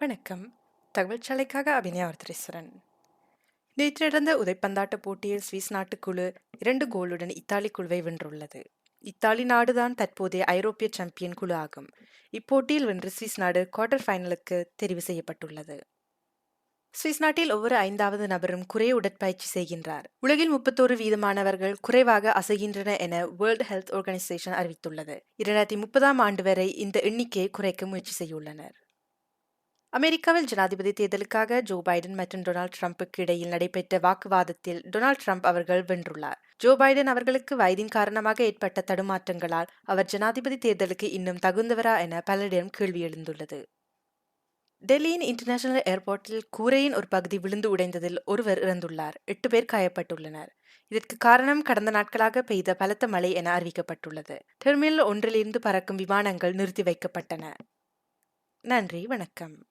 வணக்கம். தகவல் சாலைக்காக அபிநயா வர்தரேஸ்வரன் நேற்று நடந்த உதைப்பந்தாட்ட போட்டியில் சுவிஸ் நாட்டுக்குழு இரண்டு கோலுடன் இத்தாலி குழுவை வென்றுள்ளது. இத்தாலி நாடுதான் தற்போதைய ஐரோப்பிய சாம்பியன் குழு ஆகும். இப்போட்டியில் வென்று சுவிஸ் நாடு குவார்டர் ஃபைனலுக்கு தெரிவு செய்யப்பட்டுள்ளது. சுவிஸ் நாட்டில் ஒவ்வொரு ஐந்தாவது நபரும் குறைய உடற்பயிற்சி செய்கின்றார். உலகில் முப்பத்தோரு வீதமானவர்கள் குறைவாக அசைகின்றன என வேர்ல்டு ஹெல்த் ஆர்கனைசேஷன் அறிவித்துள்ளது. இரண்டாயிரத்தி முப்பதாம் ஆண்டு வரை இந்த எண்ணிக்கையை குறைக்க முயற்சி செய்துள்ளனர். அமெரிக்காவில் ஜனாதிபதி தேர்தலுக்காக ஜோ பைடன் மற்றும் டொனால்ட் ட்ரம்புக்கு இடையில் நடைபெற்ற வாக்குவாதத்தில் டொனால்ட் ட்ரம்ப் அவர்கள் வென்றுள்ளார். ஜோ பைடன் அவர்களுக்கு வயதின் காரணமாக ஏற்பட்ட தடுமாற்றங்களால் அவர் ஜனாதிபதி தேர்தலுக்கு இன்னும் தகுந்தவரா என பலரிடம் கேள்வி எழுந்துள்ளது. டெல்லியின் இன்டர்நேஷனல் ஏர்போர்ட்டில் கூரையின் ஒரு பகுதி விழுந்து உடைந்ததில் ஒருவர் இறந்துள்ளார். எட்டு பேர் காயப்பட்டுள்ளனர். இதற்கு காரணம் கடந்த நாட்களாக பெய்த பலத்த மழை என அறிவிக்கப்பட்டுள்ளது. டெர்மினல் ஒன்றிலிருந்து பறக்கும் விமானங்கள் நிறுத்தி வைக்கப்பட்டன. நன்றி வணக்கம்.